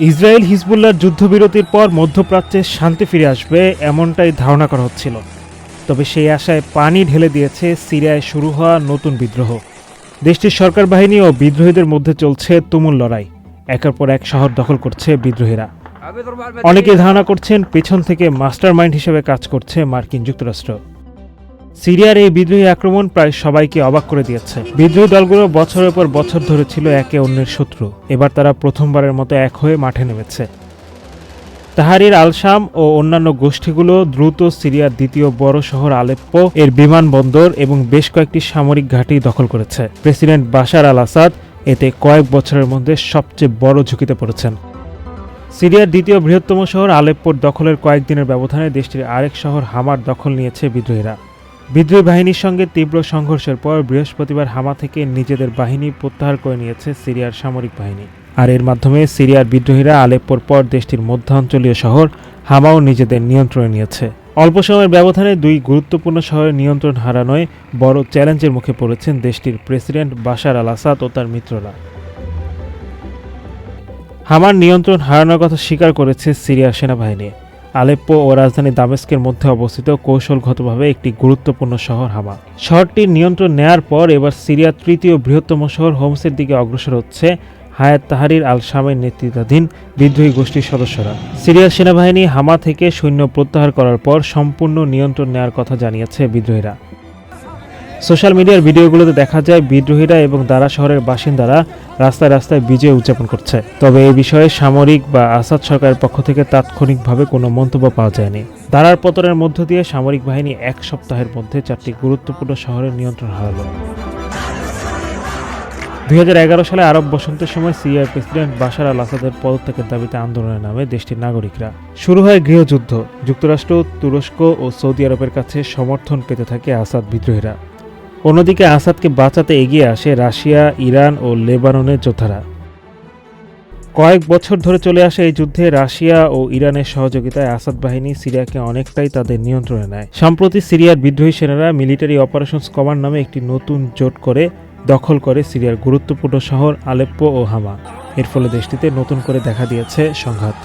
Israel হিজবুল্লার যুদ্ধবিরতির পর মধ্যপ্রাচ্যে শান্তি ফিরে আসবে এমনটাই ধারণা করা হচ্ছিল। তবে সেই আশায় পানি ঢেলে দিয়েছে সিরিয়ায় শুরু হওয়া নতুন বিদ্রোহ। দেশটির সরকার বাহিনী ও বিদ্রোহীদের মধ্যে চলছে তুমুল লড়াই। একের পর এক শহর দখল করছে বিদ্রোহীরা। অনেকে ধারণা করছেন পেছন থেকে মাস্টার মাইন্ড হিসেবে কাজ করছে মার্কিন যুক্তরাষ্ট্র। সিরিয়ার এই বিদ্রোহী আক্রমণ প্রায় সবাইকে অবাক করে দিয়েছে। বিদ্রোহী দলগুলো বছরের পর বছর ধরে ছিল একে অন্যের শত্রু। এবার তারা প্রথমবারের মতো এক হয়ে মাঠে নেমেছে। তাহারির আলশাম ও অন্যান্য গোষ্ঠীগুলো দ্রুত সিরিয়ার দ্বিতীয় বড় শহর আলেপ্পো এর বিমানবন্দর এবং বেশ কয়েকটি সামরিক ঘাঁটি দখল করেছে। প্রেসিডেন্ট বাশার আল আসাদ এতে কয়েক বছরের মধ্যে সবচেয়ে বড় ঝুঁকিতে পড়েছেন। সিরিয়ার দ্বিতীয় বৃহত্তম শহর আলেপ্পোর দখলের কয়েকদিনের ব্যবধানে দেশটির আরেক শহর হামার দখল নিয়েছে বিদ্রোহীরা। বিদ্রোহী বাহিনীর সঙ্গে তীব্র সংঘর্ষের পর বৃহস্পতিবার হামা থেকে নিজেদের বাহিনী প্রত্যাহার করে নিয়েছে সিরিয়ার সামরিক বাহিনী। আর এর মাধ্যমে সিরিয়ার বিদ্রোহীরা আলেপ্পোর পর দেশটির মধ্যাঞ্চলীয় শহর হামাও নিজেদের নিয়ন্ত্রণে নিয়েছে। অল্প সময়ের ব্যবধানে দুই গুরুত্বপূর্ণ শহরের নিয়ন্ত্রণ হারানোয় বড় চ্যালেঞ্জের মুখে পড়েছেন দেশটির প্রেসিডেন্ট বাশার আল আসাদ ও তার মিত্ররা। হামার নিয়ন্ত্রণ হারানোর কথা স্বীকার করেছে সিরিয়ার সেনাবাহিনী। আলেপ্পো ও রাজধানী দামেস্কের মধ্যে অবস্থিত কৌশলগতভাবে একটি গুরুত্বপূর্ণ শহর হামা। শহরটির নিয়ন্ত্রণ নেয়ার পর এবার সিরিয়ার তৃতীয় বৃহত্তম শহর হোমসের দিকে অগ্রসর হচ্ছে হায়াত তাহারির আল শামের নেতৃত্বাধীন বিদ্রোহী গোষ্ঠীর সদস্যরা। সিরিয়ার সেনাবাহিনী হামা থেকে সৈন্য প্রত্যাহার করার পর সম্পূর্ণ নিয়ন্ত্রণ নেয়ার কথা জানিয়েছে বিদ্রোহীরা। সোশ্যাল মিডিয়ার ভিডিওগুলোতে দেখা যায় বিদ্রোহীরা এবং দারা শহরের বাসিন্দারা রাস্তায় রাস্তায় বিজয় উদযাপন করছে। তবে এই বিষয়ে সামরিক বা আসাদ সরকারের পক্ষ থেকে তাৎক্ষণিকভাবে কোনো মন্তব্য পাওয়া যায়নি। দারার পতনের মধ্য দিয়ে সামরিক বাহিনী এক সপ্তাহের মধ্যে চারটি গুরুত্বপূর্ণ শহরের নিয়ন্ত্রণ হারালো। দুই সালে আরব বসন্তের সময় সিরিয়ার প্রেসিডেন্ট বাশার আল আসাদের পদত্যাগের দাবিতে আন্দোলনের নামে দেশটির নাগরিকরা। শুরু হয় গৃহযুদ্ধ। যুক্তরাষ্ট্র, তুরস্ক ও সৌদি আরবের কাছে সমর্থন পেতে থাকে আসাদ বিদ্রোহীরা। অন্যদিকে আসাদকে বাঁচাতে এগিয়ে আসে রাশিয়া, ইরান ও লেবাননের যোদ্ধারা। কয়েক বছর ধরে চলে আসে এই যুদ্ধে রাশিয়া ও ইরানের সহযোগিতায় আসাদ বাহিনী সিরিয়াকে অনেকটাই তাদের নিয়ন্ত্রণে নেয়। সম্প্রতি সিরিয়ার বিদ্রোহী সেনারা মিলিটারি অপারেশনস কমান্ড নামে একটি নতুন জোট করে দখল করে সিরিয়ার গুরুত্বপূর্ণ শহর আলেপ্পো ও হামা। এর ফলে দেশটিতে নতুন করে দেখা দিয়েছে সংঘাত।